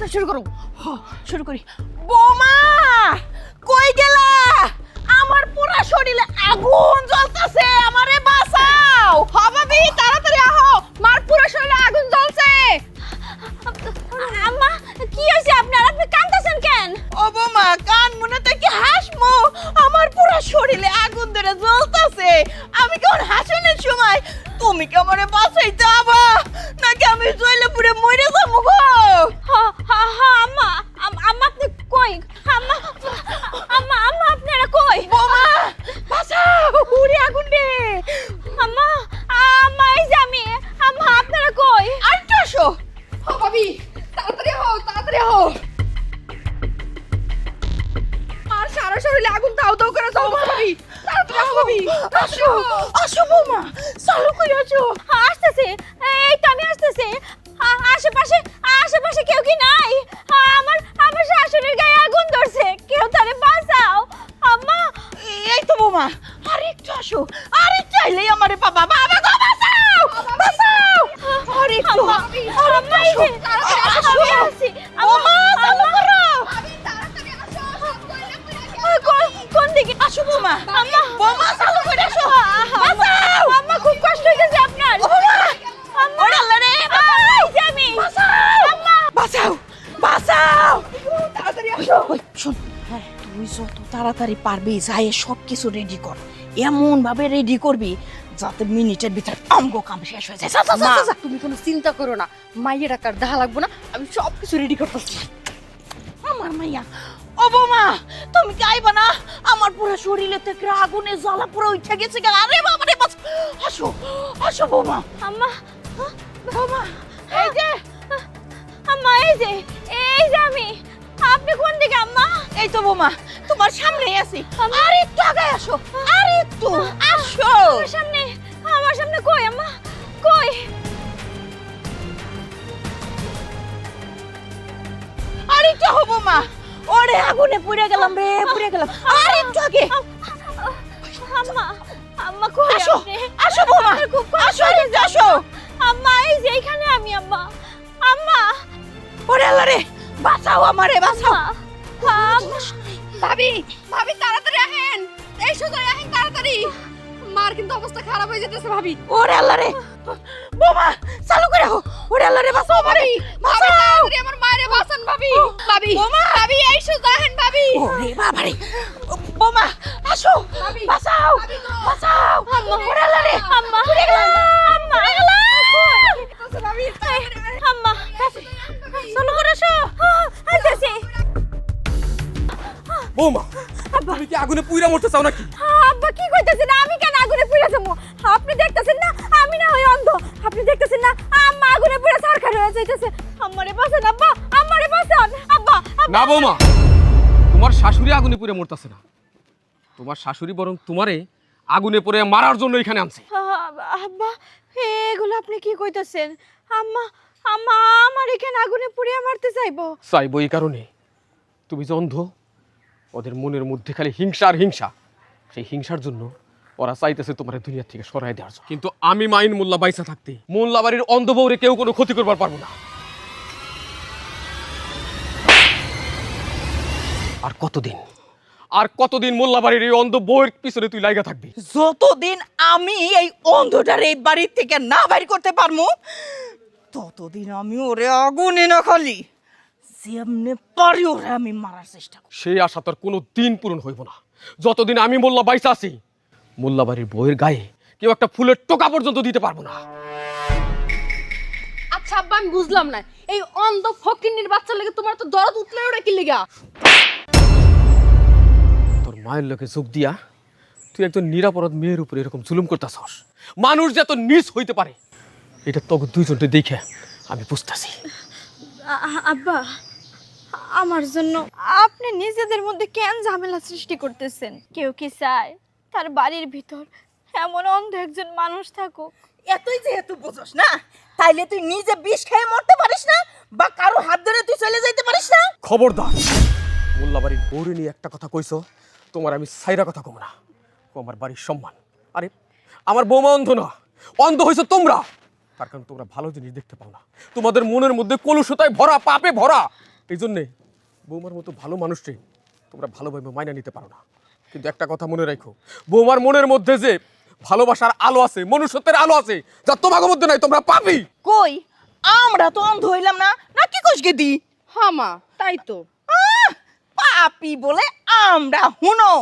তাড়াতাড়ি শুরু করো শুরু করি। বোমা, কই গেলা? আমার পুরা শরীরে আগুন জ্বলতেছে, আমারে বাঁচাও। হবাবি তাড়াতাড়ি আহ। মার পুরা শরীরে আগুন জ্বলছে। আম্মা, কি হয়েছে আপনার? আপনি কাঁদতেছেন কেন? ও বোমা কান মনে থেকে হাসমো আমার পুরো শরীরে আগুন ধরে জ্বলতেছে। আমি কেমন হাসনের সময়? তুমি কি আমারে বাঁচাইতে আবা? নাকি আমি জইলে পুরে মরে যাব গো? হা হা হা আম্মা আম- আম্মা আপনি কই? আম্মা আম্মা আম্মা আপনারা কই? বোমা বাঁচাও উড়ে আগুন রে। আসো আসো বৌমা চালু করে আসো। ওই শোন। হ্যাঁ তুই যত তাড়াতাড়ি পারবি যাই সব কিছু রেডি কর। এমন ভাবে রেডি করবি যাতে মিনিটের ভিতর আমগো কাম শেষ হয়ে যায়। মা। তুমি কোনো চিন্তা করো না। মাইয়ের টাকার দেখা লাগবো না আমি সব কিছু রেডি করতেছি। আমার মাইয়া ও বৌমা তুমি কি আইবা না? আমার পুরো শরীরে থেকে আগুনে জ্বালা পুরো উঠে গেছে গা। আরে বাবা রে বাঁচ আসো আসো বৌমা। আম্মা বৌমা এই যে আম্মা এই যে এই যে আমি। আপনি কোন দিকে আম্মা? এই তো বোমা তোমার সামনেই আছি। আর একটু আগে আসো আর একটু আসো। আমার সামনে আমার সামনে কই আম্মা? কই? আর একটু হব মা ওরে আগুনে পুড়ে গেলাম রে পুড়ে গেলাম। আর একটু আগে। আম্মা আম্মা কই আসো আসো বৌমা আসো আসো। আম্মা এই যে এখানে আমি আম্মা। আম্মা। ওরে আল্লাহ রে বাঁচাও আমারে বাঁচাও। আম্মা আম্মা ভাবি ভাবি তাড়াতাড়ি আহেন। এই সোজা আহেন তাড়াতাড়ি। মার কিন্তু অবস্থা খারাপ হয়ে যেতেছে ভাবি। ওরে আল্লাহ রে। বৌমা চালু করে হো ওরে আল্লাহ রে বাঁচাও আমারে। ভাবি তাড়াতাড়ি আমার মায়েরে বাঁচান ভাবি। ভাবি ভাবি এই সোজা আহেন ভাবি। ওরে বাবা রে বৌমা আসো। বাঁচাও বাঁচাও। ওরে আল্লাহ রে। আম্মা। আম্মা। ভাবি আম্মা। চলো করে আসো। আইতাছি বৌমা তুমি কি আগুনে পুইরা মরতে চাও নাকি আব্বা কি কইতাছেন আমি কেন আগুনে পুড়ে যাব? আপনি দেখতেছেন না? আমি না হই অন্ধ। আপনি দেখতেছেন না? আম্মা আগুনে পুড়ে সরকার হয়ে যাইতেছে। আমারে বাঁচান আব্বা। আমারে বাঁচান আব্বা না বৌমা তোমার শাশুড়ি আগুনে পুড়ে মরতেছে না। তোমার শাশুড়ি বরং তোমারে আগুনে পুড়ে মারার জন্য এখানে আনছে। আব্বা এগুলো আপনি কি কইতাছেন? আম্মা আম্মা আমার এখানে আগুনে পুড়িয়ে মারতে চাইব। চাইব এই কারণে। তুমি যে অন্ধ ওদের মনের মধ্যে খালি হিংসা আর হিংসা। সেই হিংসার জন্য ওরা চাইতেছে তোমার দুনিয়া থেকে সরাই দেওয়ার জন্য। কিন্তু আমি মাইন মোল্লা বাইসা থাকতে। মোল্লা বাড়ির অন্ধ বউরে কেউ কোনো ক্ষতি করবার পারব না। আর কতদিন? আর কতদিন মোল্লা বাড়ির এই অন্ধ বউয়ের পিছনে তুই লাইগা থাকবি? যতদিন আমি এই অন্ধটার এই বাড়ির থেকে না বাইর করতে পারব ততদিন আমি ওরে আগুনে না খালি যেমনে পারি ওরে আমি মারার চেষ্টা করব সেই আশা তোর কোনো দিন পূরণ হইব না। যতদিন আমি মোল্লা বাইসা আছি মোল্লা বাড়ির বউয়ের গায়ে কেউ একটা ফুলের টোকা পর্যন্ত দিতে পারব না। আচ্ছা আব্বা আমি বুঝলাম না। এই অন্ধ ফকিন্নির বাচ্চা লেগে তোমার তো দরদ উতলে ওরে কি লেগা? তোর মায়ের লোকে যোগ দিয়া তুই একজন নিরাপরাধ মেয়ের উপরে এরকম জুলুম করতেছস। মানুষ যে এত নিচ হইতে পারে এটা তোকে দুইজনকে দেখে আমি বুঝতেছি। আব্বা আমার জন্য আপনি নিজেদের মধ্যে কেন ঝামেলা সৃষ্টি করতেছেন? কেউ কি চায়? তার বাড়ির ভিতর এমন অন্ধ একজন মানুষ থাকুক। এতই যেহেতু বুঝোস না তাইলে তুই নিজে বিষ খেয়ে মরতে পারিস না বা কারও হাত ধরে তুই চলে যাইতে পারিস না? খবরদার মোল্লা বাড়ির বউরে নিয়ে একটা কথা কইছো তোমার আমি সাইরা কথা কম না। আমার বাড়ির সম্মান। আরে আমার বৌমা অন্ধ না অন্ধ হয়েছে তোমরা। তার কারণ তোমরা ভালো জিনিস দেখতে পাও না। তোমাদের মনের মধ্যে কলুষতায় ভরা পাপে ভরা। এই জন্যে বৌমার মতো ভালো মানুষটি তোমরা ভালোভাবে মাইনা নিতে পারো না। কিন্তু একটা কথা মনে রাখো বৌমার মনের মধ্যে যে ভালোবাসার আলো আছে মনুষ্যত্বের আলো আছে যা তোমাকে মধ্যে নাই তোমরা পাবি কই? আমরা তো অন্ধ হইলাম না না কি কইস গেদি? হ্যাঁ মা তাই তো। আহ, পাপি বলে আমরা হুনো।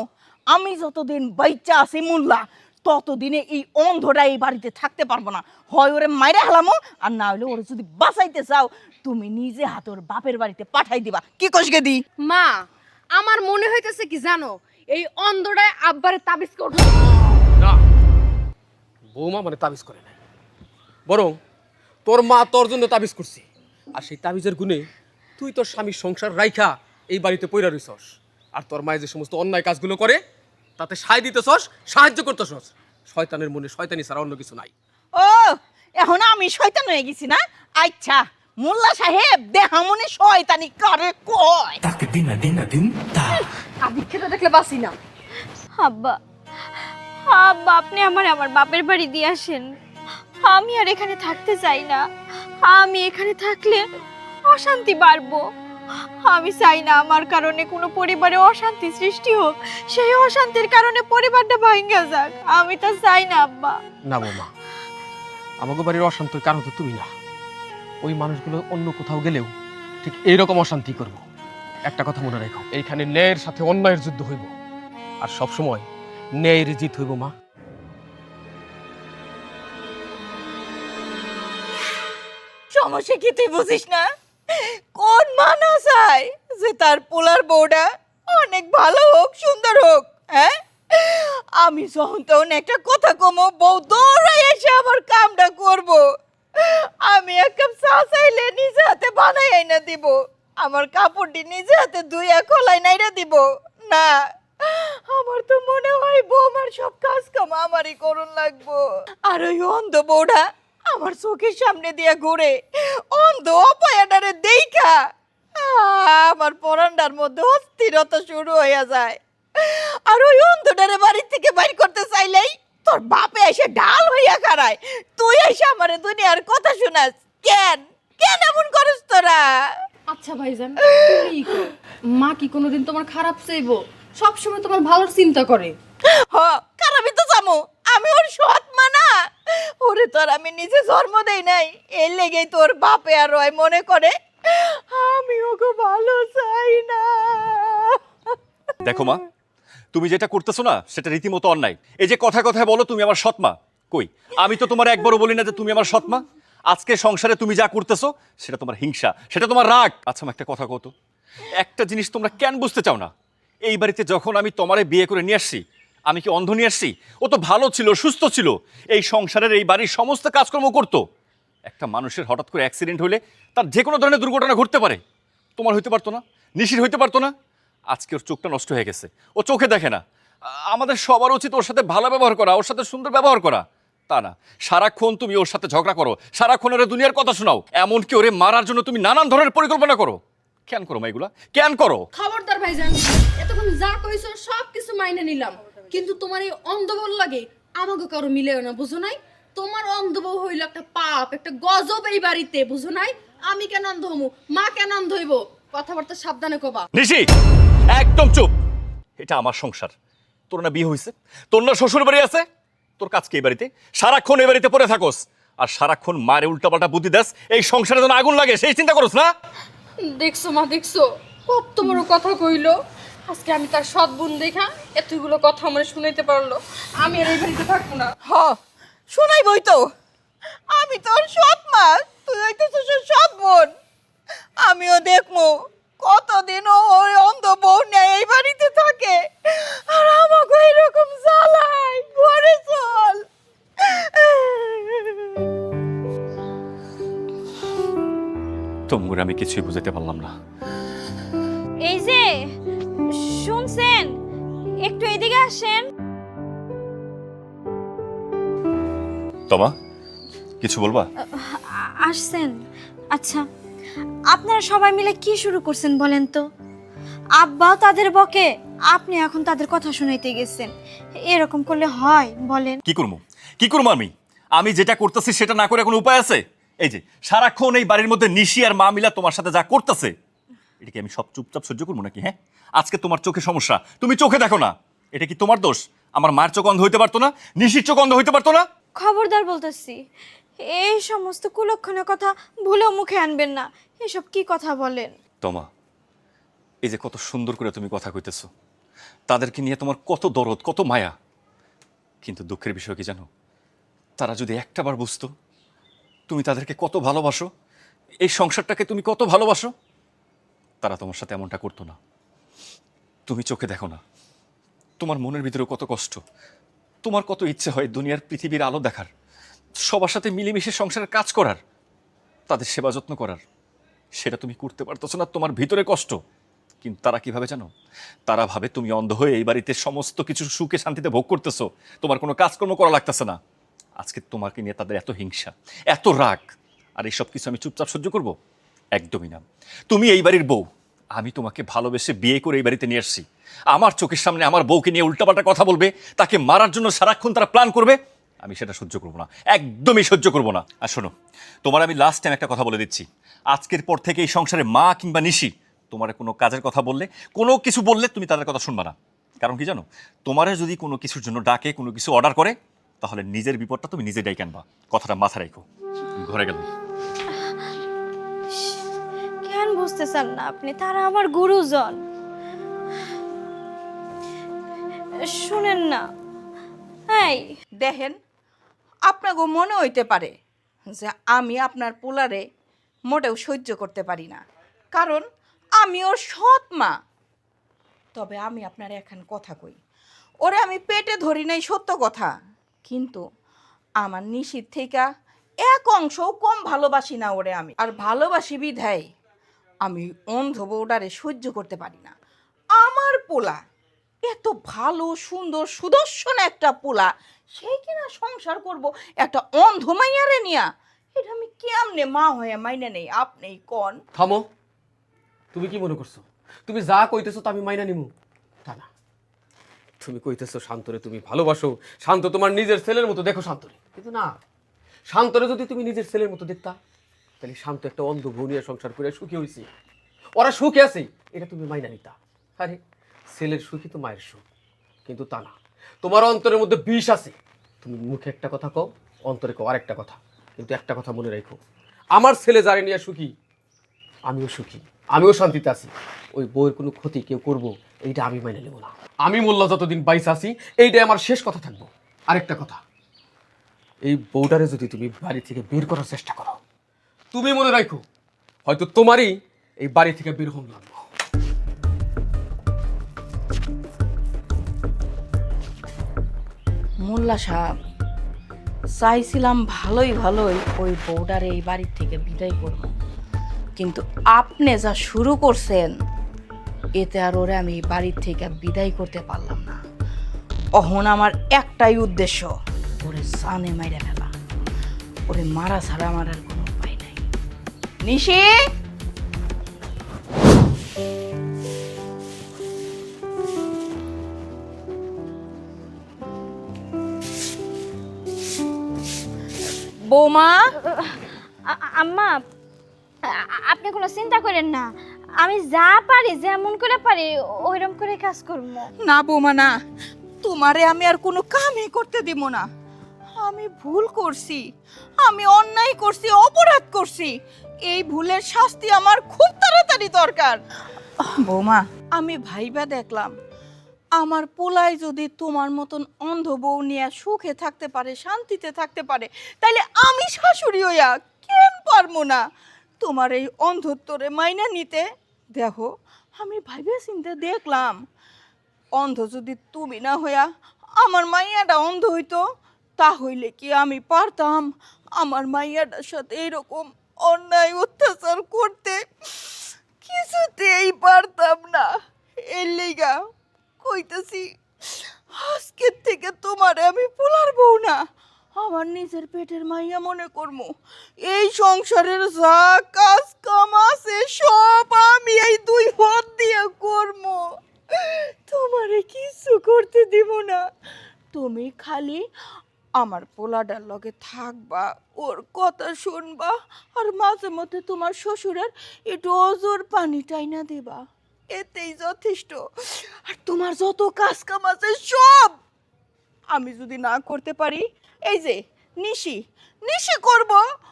আমি যতদিন বাইচা আছি মুল্লা ততদিনে এই অন্ধটা এই বাড়িতে থাকতে পারব না। হয় ওরে মাইরে হালামো আর না হলে ওরে যদি বাঁচাইতে চাও তুমি নিজে হাতে ওর বাপের বাড়িতে পাঠাই দিবা। কি কইস গেদি? মা আমার মনে হইতেছে কি জানো এই অন্ধটায় আব্বারে তাবিজ করবে। না বৌমা মানে তাবিজ করে নাই। বরং তোর মা তোর জন্য তাবিজ করছে। আর সেই তাবিজের গুণে তুই তোর স্বামীর সংসার রাইখা এই বাড়িতে পইরা রইছস। আর তোর মায়ের যে সমস্ত অন্যায় কাজগুলো করে তাতে সায় দিতেছস সাহায্য করতেছস। শয়তানের মনে শয়তানি ছাড়া অন্য কিছু নাই। ও এখন আমি শয়তান হয়ে গেছি না? আচ্ছা মোল্লা সাহেব দেহা মনে শয়তানি করে কয়? Tak dina দিন dim ta. আদি খেতে দেখলে বাসি না। আব্বা আব্বা আপনি আমার আমার বাপের বাড়ি দিয়ে আসেন। আমি আর এখানে থাকতে চাই না। আমি এখানে থাকলে অশান্তি বাড়বো। আমি চাই না আমার কারণে কোনো পরিবারে অশান্তি সৃষ্টি হোক। সেই অশান্তির কারণে পরিবারটা ভাঙ্গা যাক। আমি তা চাই না আব্বা। না বৌমা আমাকে বাড়ির অশান্তির কারণ তো তুমি না। ওই মানুষগুলো অন্য কোথাও গেলেও ঠিক এইরকম অশান্তি করব। একটা কথা মনে রেখো এইখানে ন্যায়ের সাথে অন্যায়ের যুদ্ধ হইব। আর সব সময় ন্যায়ের জিত হইব মা। সমস্যা কি তুই বুঝিস না? কোন মানুষ চায় যে তার পোলার বউটা অনেক ভালো হোক, সুন্দর হোক হ্যাঁ? আমি যখন তখন একটা কথা কমো, বউ দৌড়াই এসে আমার কামটা করব। আমি এক কাপ চা চাইলে নিজে হাতে বানাই না দিব। আমার কাপড়টি নিজে হাতে ধুইয়া খোলাই নাইরা দিব। না, আমার তো মনে হয় বৌমার সব কাজ কাম আমারই করুন লাগবো। আর ওই অন্ধ বউটা আমার চোখের সামনে দিয়ে ঘুরে অন্ধ অপয়াডারে দেইখা আমার পরান্ডার মধ্যে অস্থিরতা শুরু হয়ে যায়। আর ওই অন্ধটারে বাড়ি থেকে বাইর করতে চাইলেই তোর বাপে এসে ঢাল হইয়া খাড়ায়। তুই এসে আমারে দুনিয়ার কথা শোনাস। কেন? কেন এমন করিস তোরা? আচ্ছা ভাইজান তুমি মা কি কোনোদিন তোমার খারাপ চাইব? সব সময় তোমার ভালোর চিন্তা করে। হ খারাপই তো জামো আমি ওর সৎ মা না। ওরে তোর, আমি নিজে জন্ম দেই নাই, এর লেগেই তোর বাপে আর রয় মনে করে, আমি ওকে ভালো চাই না। দেখো মা, তুমি যেটা করতেছো না, সেটা রীতিমতো অন্যায়। এই যে কথা কথায় বলো, তুমি আমার সৎমা কই? আমি তো তোমার একবারও বলি না যে তুমি আমার সৎমা আজকে সংসারে তুমি যা করতেছো, সেটা তোমার হিংসা, সেটা তোমার রাগ। আচ্ছা আমার একটা কথা কত একটা জিনিস তোমরা কেন বুঝতে চাও না? এই বাড়িতে যখন আমি তোমারে বিয়ে করে নিয়ে আসছি আমি কি অন্ধ নিয়ে আসছি? ও তো ভালো ছিল, সুস্থ ছিল। এই সংসারের এই বাড়ির সমস্ত কাজকর্ম করতো। একটা মানুষের হঠাৎ করে অ্যাক্সিডেন্ট হলে তার যে কোনো ধরনের দুর্ঘটনা ঘটতে পারে। তোমার হইতে পারতো না, নিশির হইতে পারতো না। আজকে ওর চোখটা নষ্ট হয়ে গেছে। ও চোখে দেখে না। আমাদের সবার উচিত ওর সাথে ভালো ব্যবহার করা, ওর সাথে সুন্দর ব্যবহার করা। তা না। সারাক্ষণ তুমি ওর সাথে ঝগড়া করো। সারাক্ষণ ওরে দুনিয়ার কথা শোনাও। এমনকি ওরে মারার জন্য তুমি নানান ধরনের পরিকল্পনা করো। কেন করো মা এগুলা? কেন করো? খবরদার ভাইজান, এতক্ষণ যা কইছো সব কিছু মাইনে নিলাম। কিন্তু তোমার এই অন্ধবল লাগে আমাকে কারও মিলেও না বুঝো নাই? তোমার অন্ধবউ হইল একটা পাপ একটা গজব এই বাড়িতে বুঝো নাই? আমি কেন অন্ধ হমু? মা কেন অন্ধ হইব? কথাবার্তা সাবধানে কবা। নিশি একদম চুপ। এটা আমার সংসার। তোর না বিয়ে হয়েছে তোর না শ্বশুর বাড়ি আছে? তোর কাজ কি এই বাড়িতে? সারাক্ষণ এই বাড়িতে পড়ে থাকোস। আর সারাক্ষণ মারে উল্টাপাল্টা বুদ্ধি দাস এই সংসারে যেন আগুন লাগে সেই চিন্তা করোস না? দেখছ মা দেখছ? কত বড় কথা কইলো। আজকে আমি তার সৎ বোন দেখা এতগুলো কথা আমার শুনাইতে পারল। আমি আর এই বাড়িতে থাকব না। হ শোনাই বই তো। আমি তোর সৎ মা তুই হইতেছিস সৎ বোন। আমিও দেখব কতদিন ও ওই অন্ধ বউ নেয় এই বাড়িতে থাকে। আর আমাকে এরকম জ্বালাই ঘরে চল। তোমরা আমি কিছুই বুঝাতে পারলাম না। এই যে একটু এদিকে আসেন। তোমা কিছু বলবা? আসছেন। আচ্ছা আপনারা সবাই মিলে কি শুরু করছেন বলেন তো? আব্বাও তাদের বকে আপনি এখন তাদের কথা শুনাইতে গেছেন। এরকম করলে হয় বলেন। কি করব কি করব আমি? আমি যেটা করতেছি সেটা না করে কোনো উপায় আছে? এই যে সারাক্ষণ এই বাড়ির মধ্যে নিশি আর মা মিলা তোমার সাথে যা করতেছে এটা কি আমি সব চুপচাপ সহ্য করব নাকি হ্যাঁ? আজকে তোমার চোখে সমস্যা। তুমি চোখে দেখো না। এটা কি তোমার দোষ? আমার মায়ের চোখ অন্ধ হইতে পারতো না? নিশির চোখ অন্ধ হইতে পারতো না? খবরদার বলতেছি এই সমস্ত কুলক্ষণের কথা ভুলেও মুখে আনবেন না। এসব কি কথা বলেন? তোমা এই যে কত সুন্দর করে তুমি কথা কইতেছো। তাদেরকে নিয়ে তোমার কত দরদ কত মায়া। কিন্তু দুঃখের বিষয় কি জানো? তারা যদি একটাবার বুঝতো তুমি তাদেরকে কত ভালোবাসো এই সংসারটাকে তুমি কত ভালোবাসো তারা তোমার সাথে এমনটা করতো না। তুমি চোখে দেখো না। তোমার মনের ভিতরে কত কষ্ট। তোমার কত ইচ্ছে হয় দুনিয়ার পৃথিবীর আলো দেখার। সবার সাথে মিলেমিশে সংসারের কাজ করার। তাদের সেবা যত্ন করার। সেটা তুমি করতে পারতেছো না, তোমার ভিতরে কষ্ট। কিন্তু তারা কীভাবে জানো? তারা ভাবে তুমি অন্ধ হয়ে এই বাড়িতে সমস্ত কিছু সুখে শান্তিতে ভোগ করতেছো। তোমার কোনো কাজকর্ম করা লাগতেছে না। আজকে তোমাকে নিয়ে তাদের এত হিংসা, এত রাগ। আর এইসব কিছু আমি চুপচাপ সহ্য করব? একদমই না। তুমি এই বাড়ির বউ। আমি তোমাকে ভালোবেসে বিয়ে করে এই বাড়িতে নিয়ে আসছি। আমার চোখের সামনে আমার বউকে নিয়ে উল্টাপাল্টা কথা বলবে, তাকে মারার জন্য সারাক্ষণ তারা প্ল্যান করবে, আমি সেটা সহ্য করব না। একদমই সহ্য করব না। আর শোনো, তোমার আমি লাস্ট টাইম একটা কথা বলে দিচ্ছি। আজকের পর থেকে এই সংসারে মা কিংবা নিশি, তোমার কোনো কাজের কথা বললে, কোনো কিছু বললে তুমি তাদের কথা শুনবা না। কারণ কি জানো? তোমারে যদি কোনো কিছুর জন্য ডাকে, কোনো কিছু অর্ডার করে, তাহলে নিজের বিপদটা তুমি নিজে ডাইকে আনবা। কথাটা মাথা রাখো। ঘরে গেলাম কেন বুঝতে চান না আপনি? তারা আমার গুরুজন। শুনেন না। এই। দেখেন, আপনাকে মনে হইতে পারে যে আমি আপনার পোলারে মোটেও সহ্য করতে পারি না। কারণ আমি ওর সৎ মা। তবে আমি আপনার এখন কথা কই। ওরে আমি পেটে ধরি নাই, সত্য কথা। কিন্তু আমার নিশির থেকে এক অংশও কম ভালোবাসি না ওরে আমি। আর ভালোবাসি বিধায় আমি অন্ধ বউডারে সহ্য করতে পারি না। আমার পোলা, এত ভালো, সুন্দর, সুদর্শন একটা পোলা সেই কিনা সংসার করব, একটা অন্ধ মাইয়ারে নিয়া, এটা আমি কেমনে মা হয়ে মাইনা নেই, আপনি কন? থামো। তুমি কি মনে করছ? তুমি যা কইতেছো তা আমি মাইনা নিমু। তা না। তুমি কইতেছো শান্তরে তুমি ভালোবাসো, শান্ত তোমার নিজের ছেলের মতো দেখো শান্তরে। কিন্তু না, শান্তরে যদি তুমি নিজের ছেলের মতো দেখতা তাহলে শান্ত একটা অন্ধ ভৌনিয়া সংসার করে সুখী হয়েছি ওরা সুখে আছে, এটা তুমি মাইনা নিতা। আরে, ছেলের সুখই তো মায়ের সুখ, কিন্তু তা না। তোমার অন্তরের মধ্যে বিষ আছে। তুমি মুখে একটা কথা কও, অন্তরে কও আরেকটা কথা, কিন্তু একটা কথা মনে রাখো। আমার ছেলে যারে নিয়ে সুখী, আমিও সুখী, আমিও শান্তিতে আছি। ওই বইয়ের কোনো ক্ষতি কেউ করব, এইটা আমি মেনে নেব না। আমি মোল্লা যতদিন বাইস আছি, এইটাই আমার শেষ কথা থাকব। আরেকটা কথা, এই বউটারে যদি তুমি বাড়ি থেকে বের করার চেষ্টা করো তুমি মনে রাখো, হয়তো তোমারই এই বাড়ি থেকে বের হন লাগবো মোল্লা সাহেব, চাইছিলাম ভালোই ভালোই ওই বউডারে এই বাড়ির থেকে বিদায় করব। কিন্তু আপনি যা শুরু করছেন, এতে আর ওরে আমি এই বাড়ির থেকে বিদায় করতে পারলাম না। অহন আমার একটাই উদ্দেশ্য, ওরে সানে মাইরে ফেলা। ওরে মারা ছাড়া আমার আর নিশি। বৌমা। আম্মা আপনি কোনো চিন্তা করেন না। আমি যা পারি যেমন করে পারি ওইরকম করে কাজ করব। না বৌমা না। তোমারে আমি আর কোনো কামই করতে দিব না। আমি ভুল করছি। আমি অন্যায় করছি অপরাধ করছি। এই ভুলের শাস্তি আমার খুব তাড়াতাড়ি দরকার। বৌমা। আমি ভাইবা দেখলাম আমার পোলাই যদি তোমার মতন অন্ধ বউ নিয়ে সুখে থাকতে পারে শান্তিতে থাকতে পারে তাইলে আমি শাশুড়ি হইয়া কেন পারব না? তোমার এই অন্ধত্বরে মাইনা নিতে। দেখো আমি ভাইবে চিন্তা দেখলাম। অন্ধ যদি তুমি না হইয়া আমার মাইয়াটা অন্ধ হইতো। তাহলে কি আমি পারতাম আমার মাইয়াটার সাথে এরকম অন্যায় অত্যাচার করতে? কিছুতেই পারতাম না। এর লেগা কইতেছি, আজকের থেকে তোমারে আমি পোলার বউ না। আমার নিজের পেটের মাইয়া মনে করমু, এই সংসারের যা কাজ কাম আছে সব আমি এই দুই হাত দিয়ে করব তোমারে কিছু করতে দিব না। তুমি খালি আমার পোলাডার লগে থাকবা, ওর কথা শুনবা, আর মাঝে মধ্যে তোমার শ্বশুরের একটু অজুর পানি টাইনা দিবা। এতেই যথেষ্ট। আর তোমার যত কাজ কাম আছে সব আমি যদি না করতে পারি, এই যে, নিশি নিশি করব।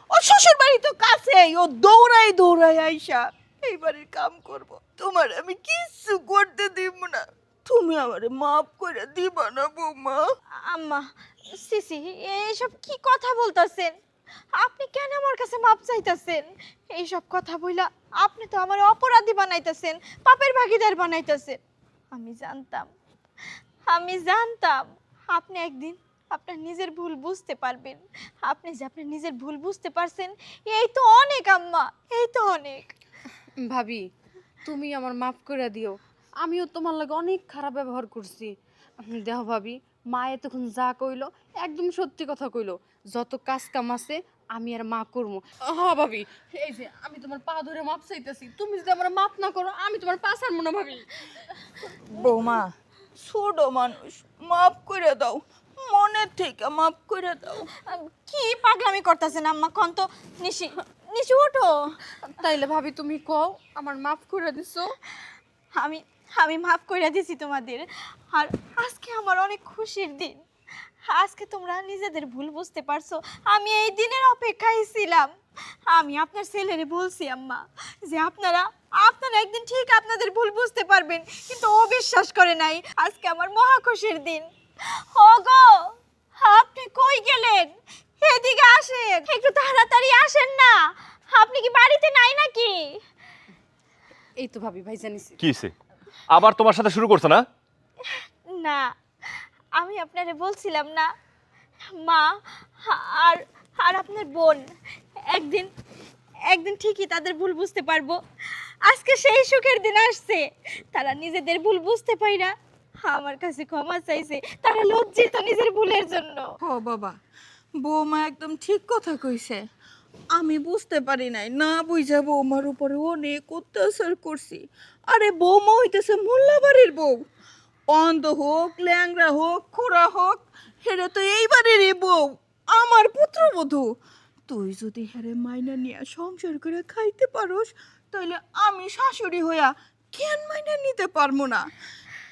ও শ্বশুর বাড়ি তো কাছেই, ও দৌড়াই দৌড়াই আইসা এই বাড়ির কাম করব। তোমার আমি কিচ্ছু করতে দিব না। তুমি আমারে মাফ করে দিবা না বৌমা। আম্মা সিসি এইসব কি কথা বলতাছেন? আপনি কেন আমার কাছে মাপ চাইতাছেন? এইসব কথা বইলা আপনি তো আমার অপরাধী বানাইতেছেন পাপের ভাগিদার বানাইতেছেন। আমি জানতাম আমি জানতাম আপনি একদিন আপনার নিজের ভুল বুঝতে পারবেন। আপনি যে আপনার নিজের ভুল বুঝতে পারছেন এই তো অনেক আম্মা এই তো অনেক। ভাবি তুমি আমার মাফ করে দিও। আমিও তোমার লাগে অনেক খারাপ ব্যবহার করছি। দেহ ভাবি মা এতক্ষণ যা কইলো একদম সত্যি কথা কইলো। যত কাজ কাম আছে আমি আর মা করব। হ্যাঁ ভাবি এই যে আমি তোমার পা ধরে মাপ চাইতেছি তুমি যদি আমার মাপ না করো আমি তোমার পা ছাড়বো না ভাবি। বৌমা ছোট মানুষ মাফ করে দাও মনের থেকে মাফ করে দাও। কি পাগলামি করতেছেন আম্মা কন তো নিশি নিশি ওঠো। তাইলে ভাবি তুমি কও আমার মাফ করে দিছো। আমি আমি মাফ করে দিছি তোমাদের। আর আজকে আমার অনেক খুশির দিন। আজকে তোমরা নিজেদের ভুল বুঝতে পারছ। আমি এই দিনের অপেক্ষায় ছিলাম। আমি আপনার ছেলেরে বলছি আম্মা যে আপনারা আপনারা একদিন ঠিক আপনাদের ভুল বুঝতে পারবেন কিন্তু ও বিশ্বাস করে নাই। আজকে আমার মহা খুশির দিন। ওগো আপনি কই গেলেন? এদিকে আসেন। একটু তাড়াতাড়ি আসেন না। আপনি কি বাড়িতে নাই নাকি? এই তো ভাবি ভাই জানিস কি হইছে? আবার তোমার সাথে শুরু করছ না? না আমি আপনারে বলছিলাম না মা আর আর আপনার বোন। একদিন একদিন ঠিকই তাদের ভুল বুঝতে পারব। আজকে সেই সুখের দিন আসছে। তারা নিজেদের ভুল বুঝতে পাইরা আমার কাছে ক্ষমা চাইছে। তারা লজ্জিত নিজের ভুলের জন্য। ও বাবা বৌমা একদম ঠিক কথা কইছে। আমি বুঝতে পারি নাই না বুঝা বৌমার উপরে অনেক অত্যাচার করছি। আরে বৌমা হইতেছে মোল্লা বাড়ির বউ। অন্ধ হোক ল্যাংরা হোক, খোড়া হোক, হেরে তো এই বাড়িরই বউ, আমার পুত্রবধূ। তুই যদি হেরে মাইনা নিয়ে সংসার করে খাইতে পারোস তাহলে আমি শাশুড়ি হইয়া কেন মাইনা নিতে পারব না?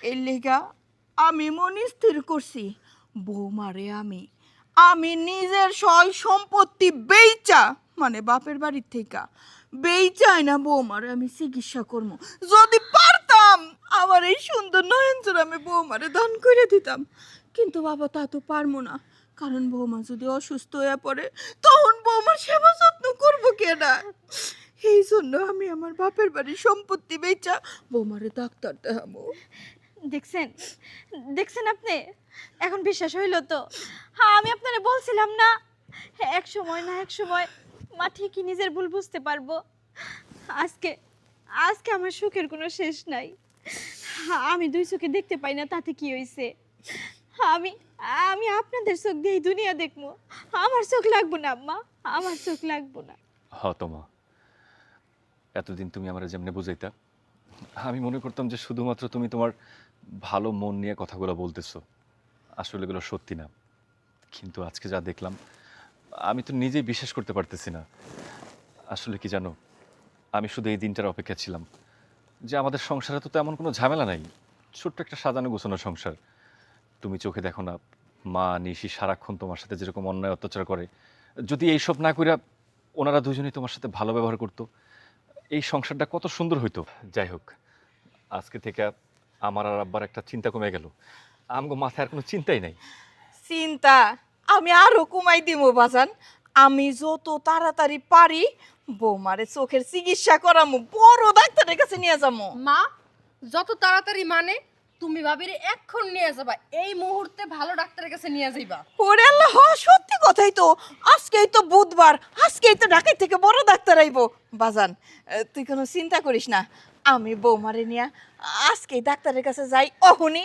এর লেগা আমি মনে স্থির করছি, বৌমারে আমি। আমি নিজের সয় সম্পত্তি বেইচা। মানে বাপের বাড়ির থেকে বেইচাই না বৌমারে, আমি চিকিৎসা করব যদি পারতাম, আমার এই সুন্দর নয়নচুর আমি বৌমারে দান করে দিতাম। কিন্তু বাবা তা তো পারব না। কারণ বৌমা যদি অসুস্থ হয়ে পড়ে, তখন বৌমার সেবা যত্ন করব কেনা এই জন্য আমি আমার বাপের বাড়ির সম্পত্তি বেচা বৌমারে ডাক্তার দেখাবো। দেখছেন? দেখছেন আপনি? এখন বিশ্বাস হইল তো। হ্যাঁ আমি আপনারা বলছিলাম না। এক সময় না, এক সময় মা ঠিকই নিজের ভুল বুঝতে পারব। আজকে আজকে আমার সুখের কোনো শেষ নাই। আমি দুই চোখে দেখতে পাই না, তাতে কি হয়েছে আমি আমি আপনাদের চোখ দিয়ে দুনিয়া দেখব। আমার চোখ লাগবো না, আম্মা, আমার চোখ লাগবো না। হ, তোমা। এতদিন তুমি আমার যেমনি বুঝাইতা, আমি মনে করতাম যে শুধুমাত্র তুমি তোমার ভালো মন নিয়ে কথাগুলো বলতেছো। আসলে এগুলো সত্যি না। কিন্তু আজকে যা দেখলাম আমি তো নিজেই বিশ্বাস করতে পারতেছি না। আসলে কি জানো, আমি শুধু এই দিনটার অপেক্ষা ছিলাম যে আমাদের সংসারে তো তেমন কোনো ঝামেলা নাই। ছোট্ট একটা সাজানো গোছানো সংসার। তুমি চোখে দেখো না, মা, নিশি সারাক্ষণ তোমার সাথে যেরকম অন্যায় অত্যাচার করে। যদি এইসব না কইরা ওনারা দুজনেই তোমার সাথে ভালো ব্যবহার করতো, এই সংসারটা কত সুন্দর হইতো। যাই হোক, আজকে থেকে আমার আর আব্বার একটা চিন্তা কমে গেল। আমগো মাথায় আর কোনো চিন্তাই নাই। চিন্তা? আমি আরও কমাই দিব বাজান। আমি যত তাড়াতাড়ি পারি বৌমারে চোখের চিকিৎসা করামু বড় ডাক্তারের কাছে নিয়ে যাব মা যত তাড়াতাড়ি মানে তুমি ভাবির এক্ষণ নিয়ে যাবা। এই মুহূর্তে ভালো ডাক্তারের কাছে নিয়ে যাইবা। ওরে আল্লাহ সত্যি কথাই তো। আজকেই তো বুধবার আজকেই তো ঢাকাই থেকে বড় ডাক্তার আইবো। বাজান তুই কোনো চিন্তা করিস না। আমি বৌমারে নিয়া আজকেই ডাক্তারের কাছে যাই অহনি।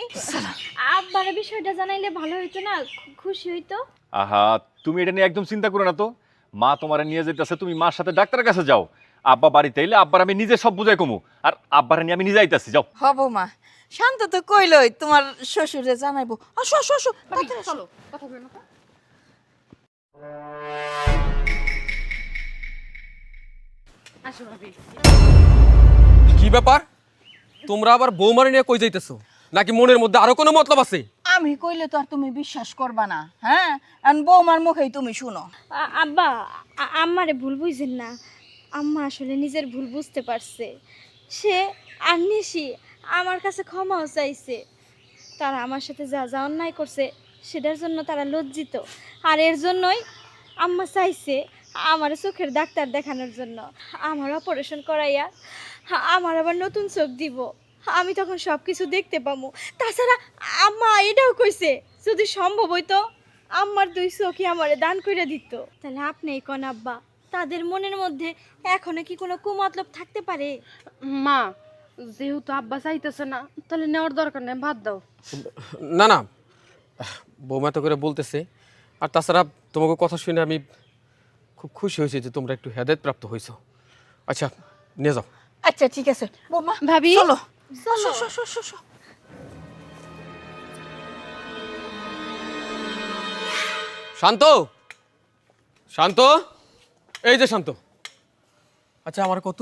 আব্বার বিষয়টা জানাইলে ভালো হইতো না খু- খুশি হইতো। আহা তুমি এটা নিয়ে একদম চিন্তা করো না তো। মা তোমারে নিয়ে যেতেছে তুমি মার সাথে ডাক্তারের কাছে যাও। আব্বা বাড়িতে এলে আব্বার আমি নিজে সব বুঝাই কমু। আর আব্বারে নিয়ে আমি নিজে আইতাছি যাও। হব মা শান্ত তো কইলই তোমার শ্বশুরে জানাইবো। আসো আসো আসো তাড়াতাড়ি আসো। চলো কথা বলো না আসো ভাবি। কি ব্যাপার? তোমরা আবার বৌমারি নিয়ে কই যাইতেছো? নাকি মনের মধ্যে আরও কোনো মতলব আছে? আমি কইলে তো আর তুমি বিশ্বাস করবা না হ্যাঁ? আর বৌমার মুখেই তুমি শুনো। আ- আব্বা আ- আম্মারে ভুল বুঝেন না। আম্মা আসলে নিজের ভুল বুঝতে পারছে। সে আর নিশি আমার কাছে ক্ষমাও চাইছে। তারা আমার সাথে যা যা অন্যায় করছে সেটার জন্য তারা লজ্জিত। আর এর জন্যই আম্মা চাইছে আমার চোখের ডাক্তার দেখানোর জন্য। আমার অপারেশন করাইয়া আমার আবার নতুন চোখ দিব। আমি তখন সব কিছু দেখতে পাবো তাছাড়া আম্মা এটাও কইছে যদি সম্ভব হইতো আম্মার দুই চোখই আমারে দান করে দিত। তাহলে আপনি কোন আব্বা? তাদের মনের মধ্যে এখনও কি কোনো কুমতলব থাকতে পারে? মা যেহেতু আব্বা চাইতেছে না তাহলে নেওয়ার দরকার নেই বাদ দাও। না না। বৌমা তো করে বলতেছে। আর তাছাড়া তোমাকে কথা শুনে আমি খুব খুশি হয়েছি যে তোমরা একটু হেদায়ত প্রাপ্ত হয়েছো। আচ্ছা নিয়ে যাও। আচ্ছা ঠিক আছে। বৌমা ভাবি? চলো। চলো। শান্ত? শান্ত? এই যে শান্ত। আচ্ছা আমার কত?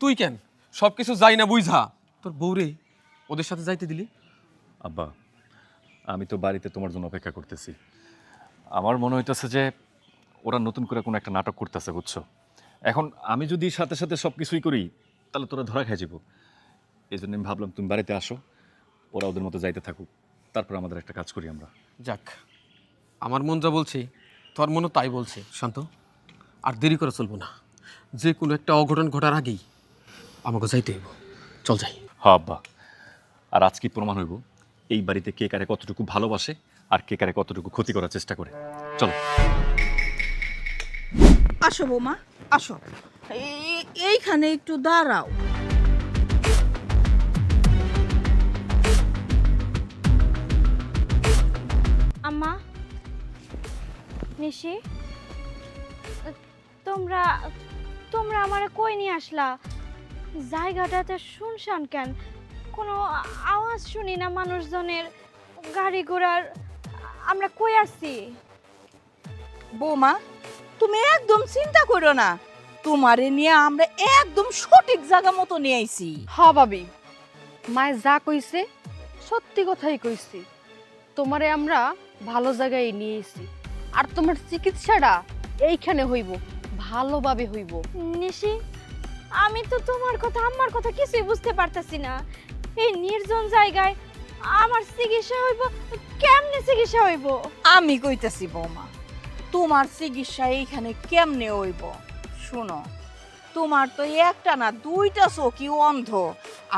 তুই কেন? সব কিছু যাই না বুঝা। তোর বউরে ওদের সাথে যাইতে দিলি? আব্বা আমি তো বাড়িতে তোমার জন্য অপেক্ষা করতেছি। আমার মনে হইতেছে যে ওরা নতুন করে কোনো একটা নাটক করতেছে বুঝছ? এখন আমি যদি সাথে সাথে সব কিছুই করি তাহলে তোরা ধরা খাই যাব। এই জন্য আমি ভাবলাম তুমি বাড়িতে আসো ওরা ওদের মতো যাইতে থাকুক। তারপর আমাদের একটা কাজ করি আমরা। যাক আমার মন যা বলছে তোর মনও তাই বলছে শান্ত। আর দেরি করে চলবো না। যে কোনো একটা অঘটন ঘটার আগেই আমাকে যাইতে হইব। চল যাই। হ আব্বা। আর আজ কি প্রমাণ হইব? এই বাড়িতে কে কারে কতটুকু ভালোবাসে আর কে কারে কতটুকু ক্ষতি করার চেষ্টা করে। চলো। আসো বৌমা আসো। এইখানে একটু দাঁড়াও। আম্মা নিশি তোমরা তোমরা আমারে কই নিয়ে আসলা? জায়গাটাতে শুনশান কেন? কোনো আওয়াজ শুনি না মানুষজনের গাড়ি ঘোড়ার। আমরা কই আছি? বৌমা তুমি একদম চিন্তা করো না। তোমারে নিয়ে আমরা একদম সঠিক জায়গা মতো নিয়ে আইছি। হ ভাবি মায়ে যা কইছে সত্যি কথাই কইছি। তোমারে আমরা ভালো জায়গায় নিয়ে এসেছি আর তোমার চিকিৎসাটা এইখানে হইব ভালোভাবে হইব। নিশি আমি তো তোমার কথা আমার কথা কিছুই বুঝতে পারতাছি না। এই নির্জন জায়গায় আমার চিকিৎসা হইব কেমনে চিকিৎসা হইব? আমি কইতাছি বৌমা তোমার চিকিৎসা এইখানে কেমনে হইব? শুনো, তোমার তো একটা না, দুইটা চোখই অন্ধ।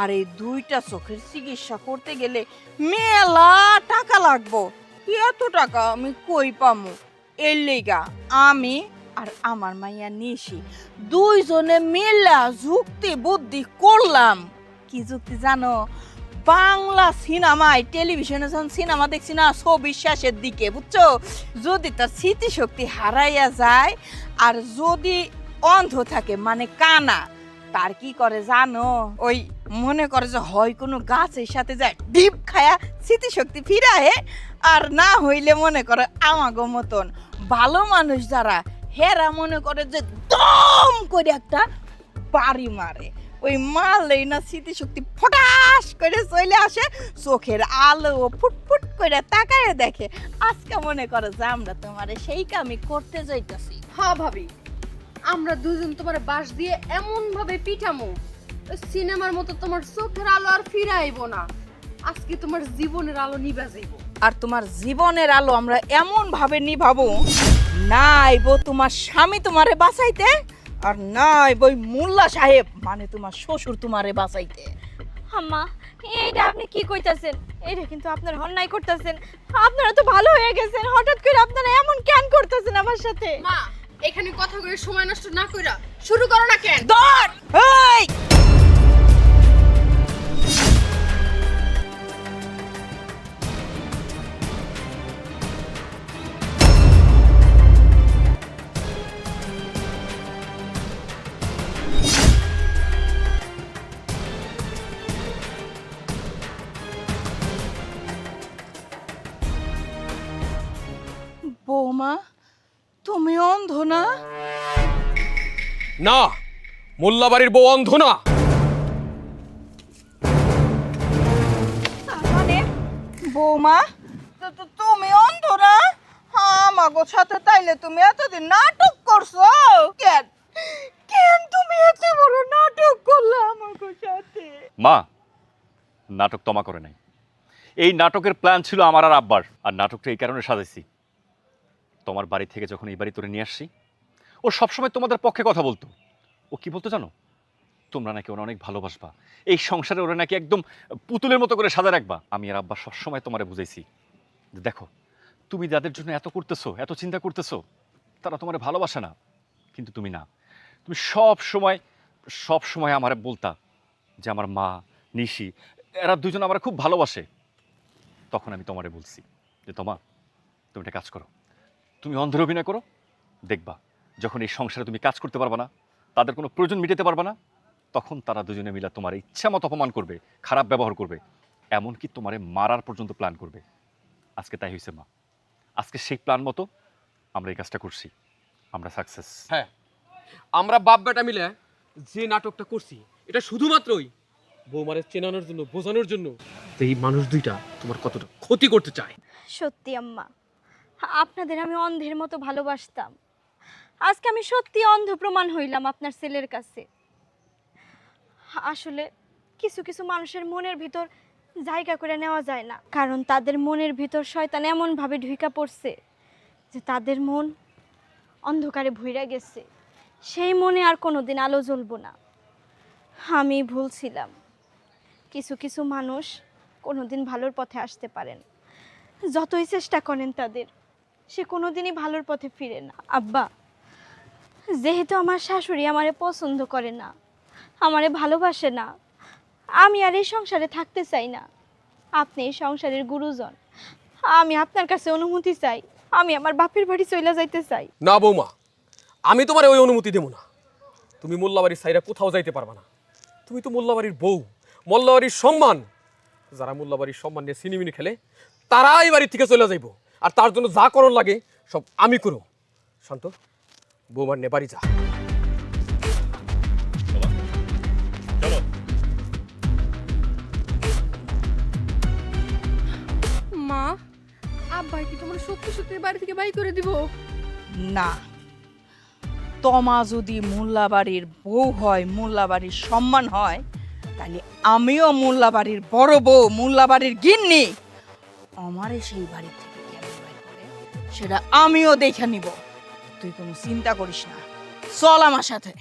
আর এই দুইটা চোখের চিকিৎসা করতে গেলে মেলা টাকা লাগবো। এত টাকা আমি কই পামু? এর লেগা আমি আর আমার মাইয়া নিশি দুইজনে মিলা যুক্তি বুদ্ধি করলাম। কি যুক্তি জানো? বাংলা সিনেমায় টেলিভিশনে যখন সিনেমা দেখছি না, ছবি শেষের দিকে, বুঝছ? যদি তার স্মৃতিশক্তি হারাইয়া যায়, আর যদি অন্ধ থাকে মানে কানা। তার কি করে জানো? ওই মনে করে যে হয় কোনো গাছের সাথে যায়, ডিপ খায়া স্মৃতিশক্তি ফিরাহে, আর না হইলে মনে করে আমাগো মতন। ভালো মানুষ যারা, হেরা মনে করে যে দম করে একটা বাড়ি মারে। ওই মারলেই না স্মৃতিশক্তি ফটাস করে চলে আসে, চোখের আলো ফুটফুট করে তাকায় দেখে। আজকে মনে করো যে আমরা তোমার সেই কামই করতে যাইতাছি। হ্যাঁ ভাবি। আমরা দুজন তোমার বাস দিয়ে এমন ভাবে পিঠামো সিনেমার মতো তোমার চোখের আলো আর ফিরে আইব না। আজকে তোমার জীবনের আলো নিভা যাইব। আর তোমার জীবনের আলো আমরা এমন ভাবে নিভাবো না আইবো তোমার স্বামী তোমারে বাঁচাইতে আর না আইবো ওই মোল্লা সাহেব মানে তোমার শ্বশুর তোমারে বাঁচাইতে। আম্মা এইটা আপনি কি কইতাছেন? এটা কিন্তু আপনার অন্যায় করতেছেন। আপনারা তো ভালো হয়ে গেছেন হঠাৎ করে আপনারা এমন কেন করতেছেন আমার সাথে? মা এখানে কথা বলে সময় নষ্ট না কইরা শুরু করো না কেন? ধর! অন্ধ না? না মোল্লাবাড়ির বউ অন্ধ না। তার মানে? বৌমা তো তো তুমি অন্ধ না? আমাগো সাথে তাইলে তুমি এতদিন নাটক করছ। কেন? কেন তুমি এত বড় নাটক করলে আমাগো সাথে? মা নাটক তমা করে নাই। এই নাটকের প্ল্যান ছিল আমার আর আব্বার আর নাটকটা এই কারণে সাজাইছি। তোমার বাড়ি থেকে যখন এই বাড়ি তোরে নিয়ে আসছি, ও সবসময় তোমাদের পক্ষে কথা বলতো। ও কি বলতো জানো? তোমরা নাকি ওরা অনেক ভালোবাসবা। এই সংসারে ওরা নাকি একদম পুতুলের মতো করে সাজা রাখবা। আমি আর আব্বা সবসময় তোমারে বুঝাইছি যে দেখো, তুমি যাদের জন্য এত করতেছো, এত চিন্তা করতেছো, তারা তোমারে ভালোবাসে না, কিন্তু তুমি না। তুমি সব সময় সব সময় আমারে বলতা যে আমার মা, নিশি, এরা দুজন আমার খুব ভালোবাসে। তখন আমি তোমারে বলছি যে, তোমা, তুমি একটা কাজ করো। তুমি অন্ধের অভিনয় করো? দেখবা যখন এই সংসারে তুমি কাজ করতে পারবা না তাদের কোনো প্রয়োজন মিটাতে পারবা না তখন তারা দুজনে মিলে তোমার ইচ্ছা মতো অপমান করবে খারাপ ব্যবহার করবে এমনকি তোমারে মারার পর্যন্ত প্ল্যান করবে। আজকে তাই হয়েছে মা। আজকে সেই প্ল্যান মতো আমরা এই কাজটা করছি। আমরা সাকসেস হ্যাঁ আমরা বাপ বেটা মিলে যে নাটকটা করছি এটা শুধুমাত্রই বৌমারে চেনানোর জন্য বোঝানোর জন্য। যে এই মানুষ দুইটা তোমার কতটা ক্ষতি করতে চায়? সত্যি আম্মা আপনাদের আমি অন্ধের মতো ভালোবাসতাম। আজকে আমি সত্যি অন্ধ প্রমাণ হইলাম আপনার ছেলের কাছে। আসলে কিছু কিছু মানুষের মনের ভিতর জায়গা করে নেওয়া যায় না, কারণ তাদের মনের ভিতর শয়তান এমনভাবে ঢুকা পড়ছে যে তাদের মন অন্ধকারে ভুইরা গেছে। সেই মনে আর কোনো দিন আলো জ্বলব না। আমি ভুলছিলাম কিছু কিছু মানুষ কোনোদিন ভালোর পথে আসতে পারেন। যতই চেষ্টা করেন তাদের। সে কোনোদিনই ভালোর পথে ফিরে না। আব্বা, যেহেতু আমার শাশুড়ি আমারে পছন্দ করে না, আমারে ভালোবাসে না, আমি আর এই সংসারে থাকতে চাই না। আপনি এই সংসারের গুরুজন। আমি আপনার কাছে অনুমতি চাই। আমি আমার বাপের বাড়ি চলে যাইতে চাই। না বৌমা, আমি তোমার ওই অনুমতি দেবো না। তুমি মোল্লাবাড়ির সাইরা কোথাও যাইতে পারবা না। তুমি তো মোল্লাবাড়ির বউ, মোল্লাবাড়ির সম্মান। যারা মোল্লাবাড়ির সম্মান নিয়ে সিনেমিনি খেলে তারা এই বাড়ির থেকে চলে যাইব। আর তার জন্য যা করণ লাগে সব আমি করব। শান্ত বৌমার নে বাড়ি যা। চলো মা আব্বা কি তোমার সত্যি সত্যি বাড়ি থেকে বাই করে দিব? না। তমা যদি মোল্লাবাড়ির বউ হয় মোল্লাবাড়ির সম্মান হয় তাহলে আমিও মোল্লাবাড়ির বড় বউ মোল্লাবাড়ির গিন্নি। আমারে সেই বাড়ি থেকে করে সেটা আমিও দেখে নিব। তুই কোনো চিন্তা করিস না। চল আমার সাথে।